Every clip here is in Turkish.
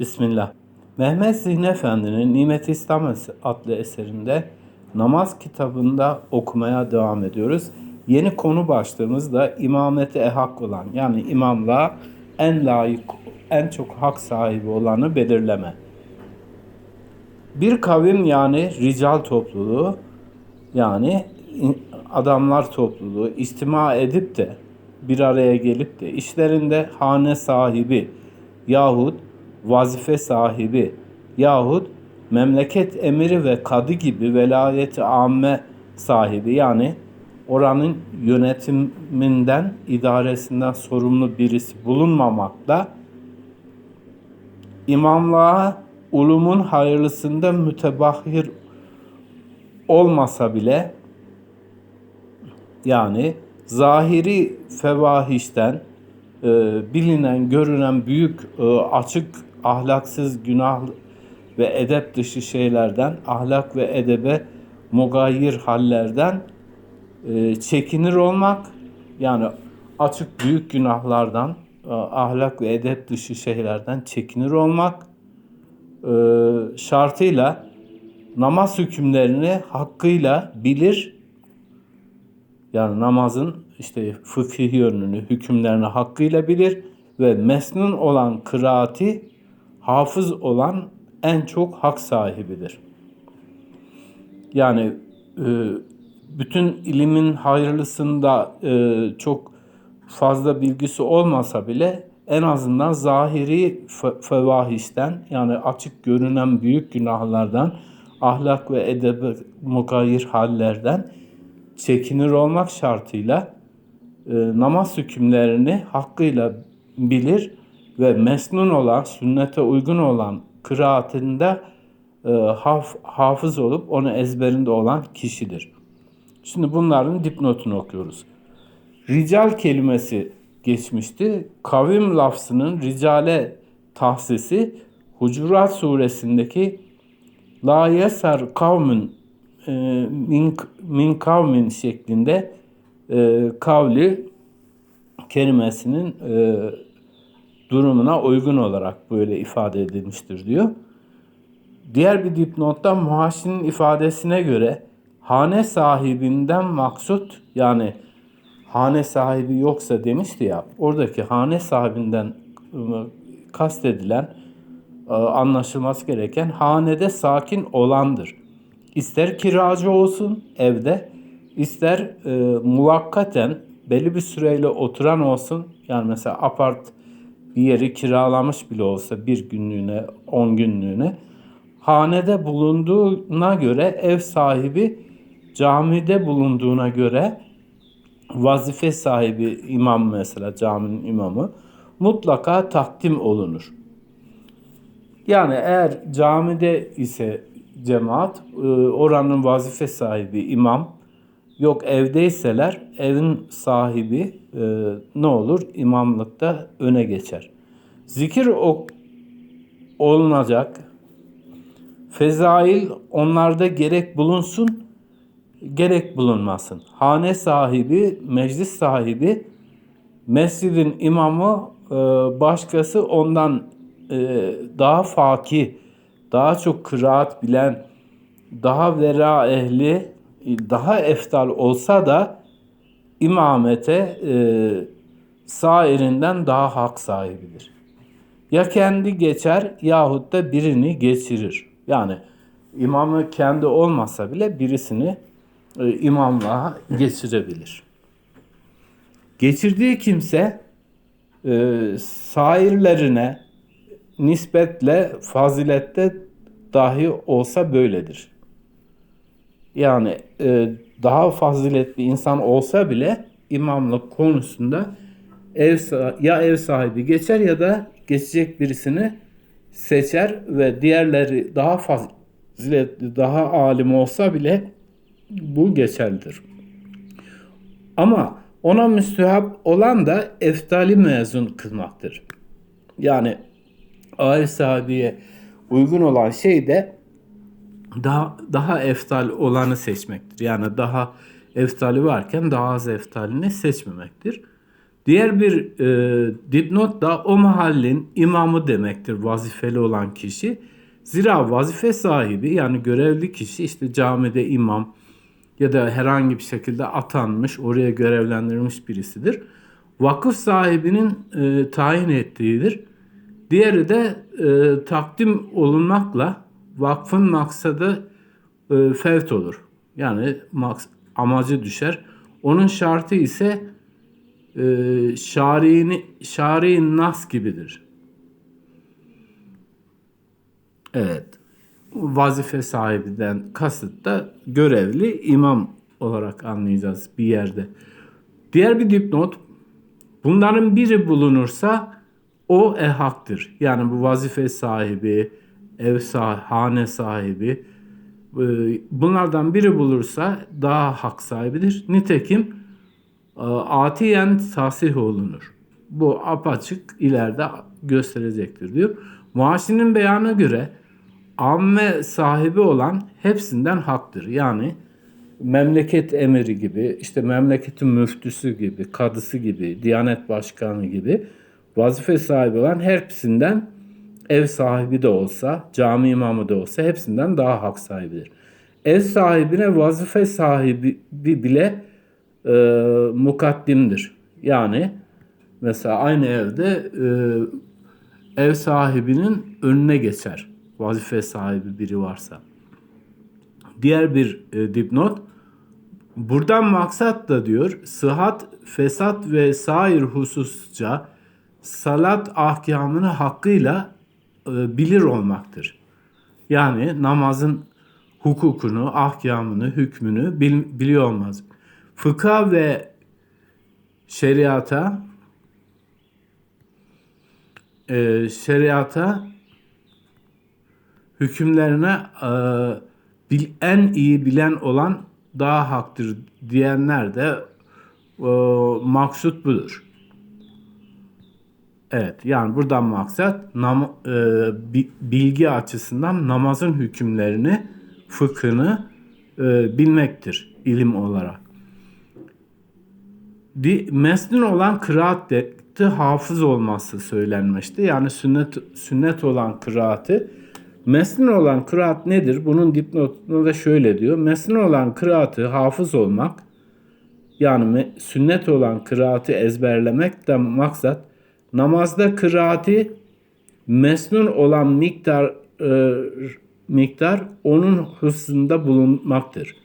Bismillah. Mehmet Zihni Efendi'nin Nimet İslam adlı eserinde namaz kitabında okumaya devam ediyoruz. Yeni konu başlığımız da imameti ehak olan yani imamlığa en layık, en çok hak sahibi olanı belirleme. Bir kavim yani rical topluluğu yani adamlar topluluğu istima edip de bir araya gelip de işlerinde hane sahibi yahut vazife sahibi yahut memleket emiri ve kadı gibi velayeti amme sahibi yani oranın yönetiminden, idaresinden sorumlu birisi bulunmamakla imamlığa ulumun hayırlısında mütebahhir olmasa bile yani zahiri fevahişten e, bilinen, görünen büyük, e, açık, ahlaksız, günah ve edep dışı şeylerden, ahlak ve edebe mugayir hallerden e, çekinir olmak, yani açık büyük günahlardan, e, ahlak ve edep dışı şeylerden çekinir olmak e, şartıyla namaz hükümlerini hakkıyla bilir. Yani namazın işte fıkhi yönünü, hükümlerini hakkıyla bilir ve mesnun olan kıraati hafız olan en çok hak sahibidir. Yani e, bütün ilimin hayırlısında e, çok fazla bilgisi olmasa bile en azından zahiri fevahişten yani açık görünen büyük günahlardan, ahlak ve edebe mugayir hallerden çekinir olmak şartıyla e, namaz hükümlerini hakkıyla bilir ve mesnun olan, sünnete uygun olan kıraatinde e, haf, hafız olup onu ezberinde olan kişidir. Şimdi bunların dipnotunu okuyoruz. Rical kelimesi geçmişti. Kavim lafzının ricale tahsisi Hucurat suresindeki La yeser kavmin e, min, min kavmin şeklinde e, kavli kelimesinin e, durumuna uygun olarak böyle ifade edilmiştir diyor. Diğer bir dipnotta muhaşinin ifadesine göre hane sahibinden maksut yani hane sahibi yoksa demişti ya oradaki hane sahibinden ıı, kastedilen ıı, anlaşılması gereken hanede sakin olandır. İster kiracı olsun evde, ister e, muvakkaten belli bir süreyle oturan olsun. Yani mesela apart bir yeri kiralamış bile olsa bir günlüğüne, on günlüğüne. Hanede bulunduğuna göre ev sahibi camide bulunduğuna göre vazife sahibi imam mesela caminin imamı mutlaka takdim olunur. Yani eğer camide ise cemaat e, oranın vazife sahibi imam yok evdeyseler evin sahibi e, ne olur imamlıkta öne geçer. Zikir o, olunacak fezail onlarda gerek bulunsun gerek bulunmasın. Hane sahibi, meclis sahibi, mescidin imamı e, başkası ondan daha fakih daha çok kıraat bilen, daha vera ehli, daha eftal olsa da imamete e, sairinden daha hak sahibidir. Ya kendi geçer yahut da birini geçirir. Yani imamı kendi olmasa bile birisini e, imamlığa geçirebilir. Geçirdiği kimse e, sairlerine nispetle fazilette dahi olsa böyledir. Yani e, daha faziletli insan olsa bile imamlık konusunda ev ya ev sahibi geçer ya da geçecek birisini seçer ve diğerleri daha faziletli, daha alim olsa bile bu geçerlidir. Ama ona müstehap olan da eftali mezun kılmaktır. Yani Arif sahabiye uygun olan şey de daha daha eftal olanı seçmektir. Yani daha eftali varken daha az eftalini seçmemektir. Diğer bir e, dipnot da o mahallin imamı demektir vazifeli olan kişi. Zira vazife sahibi yani görevli kişi işte camide imam ya da herhangi bir şekilde atanmış, oraya görevlendirilmiş birisidir. Vakıf sahibinin e, tayin ettiğidir. Diğeri de e, takdim olunmakla vakfın maksadı e, fevt olur. Yani maks amacı düşer. Onun şartı ise e, şari'in şari nas gibidir. Evet. Vazife sahibinden kasıt da görevli imam olarak anlayacağız bir yerde. Diğer bir dipnot bunların biri bulunursa o ehaktır. Yani bu vazife sahibi, ev sahibi, hane sahibi e, bunlardan biri bulursa daha hak sahibidir. Nitekim e, atiyen tasih olunur. Bu apaçık ileride gösterecektir diyor. Muaşinin beyanına göre amme sahibi olan hepsinden haktır. Yani memleket emiri gibi, işte memleketin müftüsü gibi, kadısı gibi, diyanet başkanı gibi vazife sahibi olan hepsinden ev sahibi de olsa, cami imamı da olsa hepsinden daha hak sahibidir. Ev sahibine vazife sahibi bile e, mukaddimdir. Yani mesela aynı evde e, ev sahibinin önüne geçer. Vazife sahibi biri varsa. Diğer bir e, dipnot. Buradan maksat da diyor sıhhat, fesat ve sair hususça salat ahkamını hakkıyla bilir olmaktır. Yani namazın hukukunu, ahkamını, hükmünü bil, biliyor olmaz. Fıkha ve şeriata e, şeriata hükümlerine e, bil, en iyi bilen olan daha haktır diyenler de e, maksut budur. Evet yani buradan maksat nam, e, bilgi açısından namazın hükümlerini, fıkhını e, bilmektir ilim olarak. Di, mesnun olan kıraat hafız olması söylenmişti. Yani sünnet sünnet olan kıraatı mesnun olan kıraat nedir? Bunun dipnotunda da şöyle diyor. Mesnun olan kıraatı hafız olmak yani sünnet olan kıraatı ezberlemek de maksat namazda kıraati mesnun olan miktar e, miktar onun hıfzında bulunmaktır.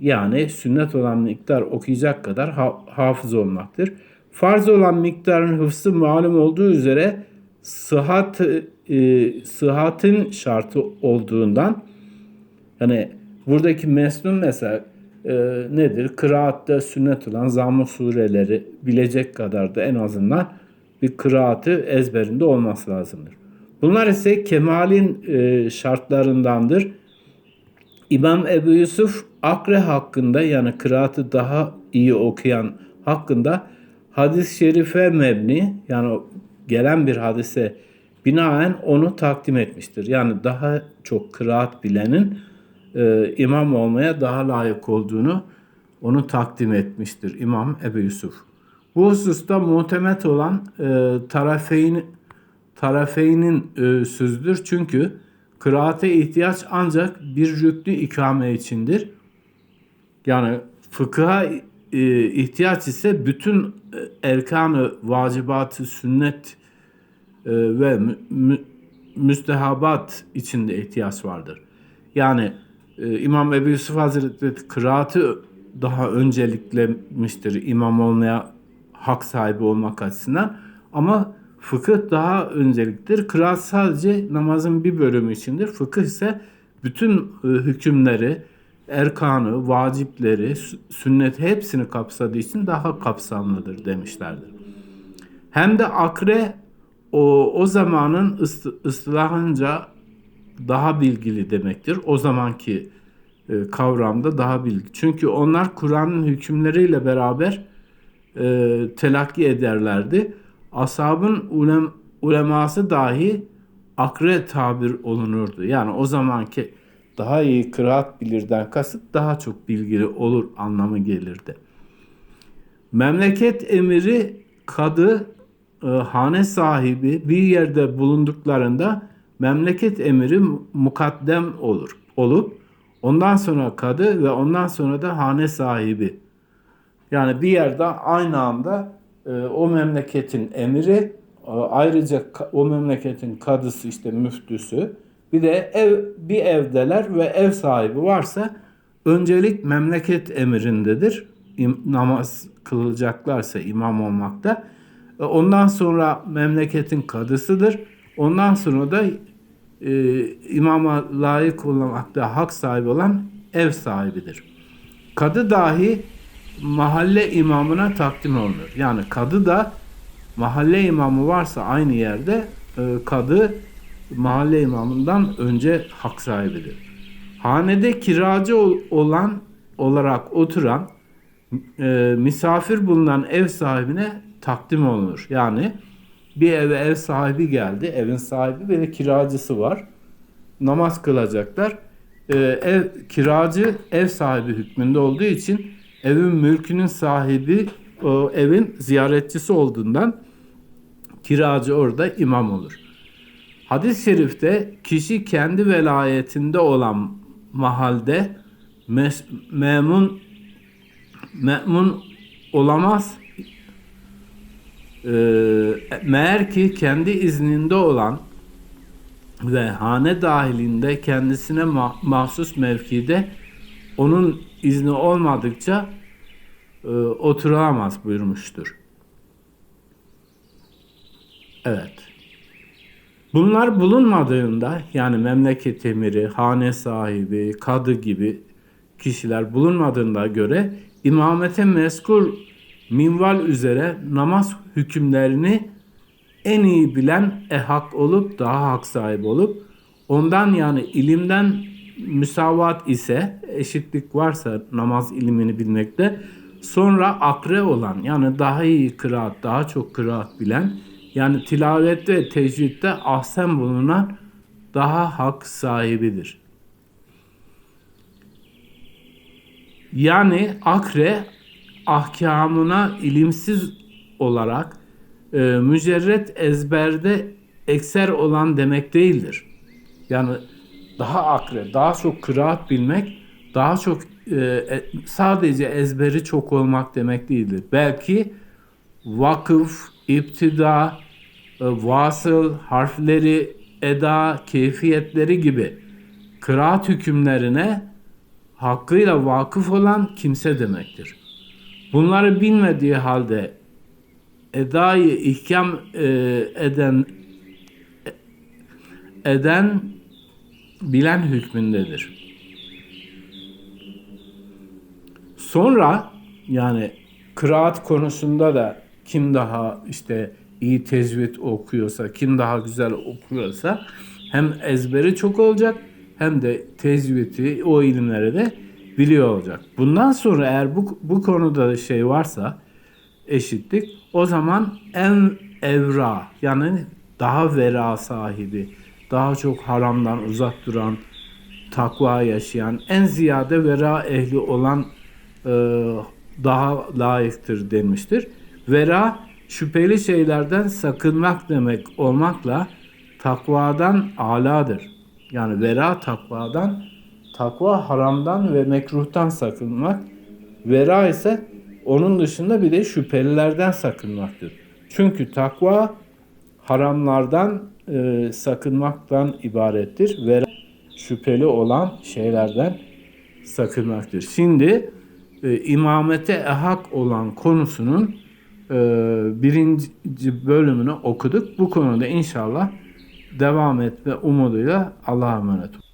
Yani sünnet olan miktar okuyacak kadar ha, hafız olmaktır. Farz olan miktarın hıfzı malum olduğu üzere sıhhat e, sıhhatin şartı olduğundan yani buradaki mesnun mesela e, nedir? Kıraatte sünnet olan zamm sureleri bilecek kadar da en azından bir kıraatı ezberinde olması lazımdır. Bunlar ise kemalin e, şartlarındandır. İmam Ebu Yusuf Akre hakkında yani kıraatı daha iyi okuyan hakkında hadis-i şerife mebni yani gelen bir hadise binaen onu takdim etmiştir. Yani daha çok kıraat bilenin e, imam olmaya daha layık olduğunu onu takdim etmiştir İmam Ebu Yusuf. Bu hususta muhtemet olan e, tarafeyn, tarafeynin e, sözdür. Çünkü kıraate ihtiyaç ancak bir rüklü ikame içindir. Yani fıkıha e, ihtiyaç ise bütün e, erkanı, vacibatı, sünnet e, ve mü, müstehabat içinde ihtiyaç vardır. Yani İmam Ebu Yusuf Hazretleri kıraatı daha önceliklemiştir imam olmaya hak sahibi olmak açısından. Ama fıkıh daha önceliktir. Kıraat sadece namazın bir bölümü içindir. Fıkıh ise bütün e, hükümleri, erkanı, vacipleri, sünnet hepsini kapsadığı için daha kapsamlıdır demişlerdir. Hem de akre o, o zamanın ıstılahınca daha bilgili demektir. O zamanki e, kavramda daha bilgi. Çünkü onlar Kur'an'ın hükümleriyle beraber e, telakki ederlerdi. Ashabın ulem, uleması dahi akre tabir olunurdu. Yani o zamanki daha iyi kıraat bilirden kasıt daha çok bilgili olur anlamı gelirdi. Memleket emiri kadı e, hane sahibi bir yerde bulunduklarında memleket emiri mukaddem olur olup ondan sonra kadı ve ondan sonra da hane sahibi. Yani bir yerde aynı anda e, o memleketin emiri e, ayrıca o memleketin kadısı işte müftüsü bir de ev bir evdeler ve ev sahibi varsa öncelik memleket emirindedir. İm- namaz kılacaklarsa imam olmakta. E, Ondan sonra memleketin kadısıdır. Ondan sonra da e, imama layık olmakta hak sahibi olan ev sahibidir. Kadı dahi mahalle imamına takdim olunur. Yani kadı da mahalle imamı varsa aynı yerde e, kadı mahalle imamından önce hak sahibidir. Hanede kiracı ol- olan olarak oturan e, misafir bulunan ev sahibine takdim olunur. Yani bir eve ev sahibi geldi. Evin sahibi ve kiracısı var. Namaz kılacaklar. E, ev kiracı ev sahibi hükmünde olduğu için evin mülkünün sahibi o evin ziyaretçisi olduğundan kiracı orada imam olur. Hadis-i şerifte kişi kendi velayetinde olan mahalde mes- memun memun olamaz. Ee, meğer ki kendi izninde olan ve hane dahilinde kendisine ma- mahsus mevkide onun izni olmadıkça e, oturamaz buyurmuştur. Evet. Bunlar bulunmadığında yani memleket emiri, hane sahibi, kadı gibi kişiler bulunmadığında göre imamete mezkur minval üzere namaz hükümlerini en iyi bilen ehak olup daha hak sahibi olup ondan yani ilimden müsavat ise eşitlik varsa namaz ilimini bilmekte sonra akre olan yani daha iyi kıraat daha çok kıraat bilen yani tilavette ve tecvidde ahsen bulunan daha hak sahibidir. Yani akre ahkamına ilimsiz olarak e, mücerret ezberde ekser olan demek değildir. Yani daha akre, daha çok kıraat bilmek, daha çok e, e, sadece ezberi çok olmak demek değildir. Belki vakıf, iptida, e, vasıl, harfleri, eda, keyfiyetleri gibi kıraat hükümlerine hakkıyla vakıf olan kimse demektir. Bunları bilmediği halde edayı ihkam e, eden eden bilen hükmündedir. Sonra yani kıraat konusunda da kim daha işte iyi tecvid okuyorsa, kim daha güzel okuyorsa hem ezberi çok olacak hem de tecvidi o ilimleri de biliyor olacak. Bundan sonra eğer bu, bu konuda şey varsa eşitlik o zaman en evra yani daha vera sahibi, daha çok haramdan uzak duran, takva yaşayan, en ziyade vera ehli olan e, daha layıktır denmiştir. Vera şüpheli şeylerden sakınmak demek olmakla takvadan aladır. Yani vera takvadan, takva haramdan ve mekruhtan sakınmak. Vera ise onun dışında bir de şüphelilerden sakınmaktır. Çünkü takva haramlardan e, sakınmaktan ibarettir. Vera şüpheli olan şeylerden sakınmaktır. Şimdi e, imamete ehak olan konusunun e, birinci bölümünü okuduk. Bu konuda inşallah devam etme umuduyla Allah'a emanet olun.